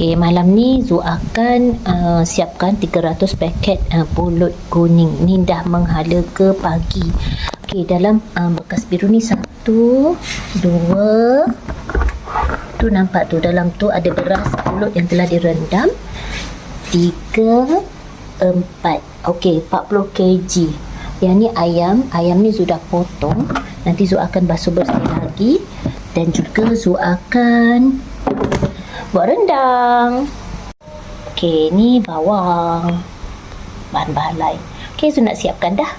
Okey, malam ni Zu akan uh, siapkan 300 paket uh, pulut kuning. Ni dah menghala ke pagi. Okey, dalam uh, bekas biru ni satu, dua, tu nampak tu dalam tu ada beras pulut yang telah direndam. Tiga, empat. Okey, 40 kg. Yang ni ayam, ayam ni sudah potong. Nanti Zu akan basuh bersih lagi dan juga Zu akan buat rendang. Okey, ni bawang. Bahan-bahan lain. Okey, Zu nak siapkan dah.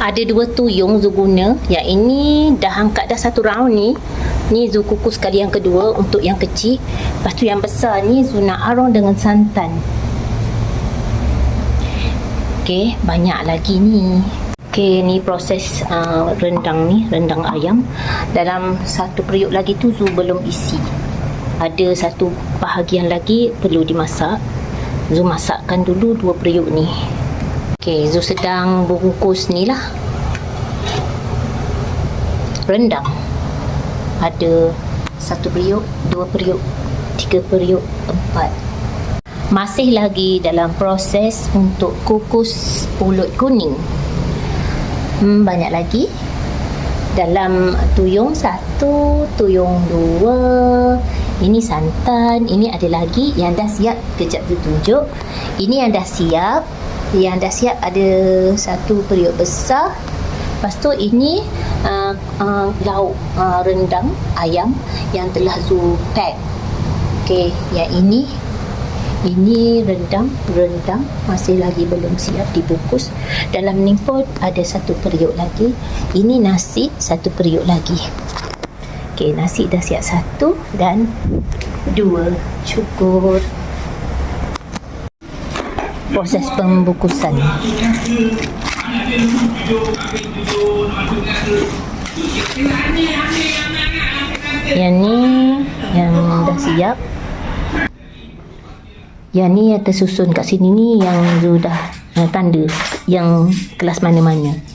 Ada dua tuyung Zu guna. Yang ini dah angkat dah satu round ni. Ni Zu kukus kali yang kedua untuk yang kecil. Lepas tu yang besar ni Zu nak arung dengan santan. Okey, banyak lagi ni. Okey, ni proses uh, rendang ni, rendang ayam. Dalam satu periuk lagi tu Zu belum isi. Ada satu bahagian lagi perlu dimasak. Zu masakkan dulu dua periuk ni. Okey, Zu sedang bungkus ni lah. Rendang. Ada satu periuk, dua periuk, tiga periuk, empat. Masih lagi dalam proses untuk kukus pulut kuning. Hmm, banyak lagi. Dalam tuyung satu, tuyung dua. Ini santan, ini ada lagi yang dah siap. Kejap tu tunjuk. Ini yang dah siap. Yang dah siap ada satu periuk besar. Lepas tu ini uh, uh, lauk uh, rendang ayam yang telah Zu pack. Okey, yang ini ini rendang rendang masih lagi belum siap dibungkus. Dalam ni pun ada satu periuk lagi. Ini nasi satu periuk lagi. Okey, nasi dah siap satu dan dua cukup proses pembungkusan. Yang ni yang dah siap. Yang ni yang tersusun kat sini ni yang sudah tanda yang kelas mana-mana.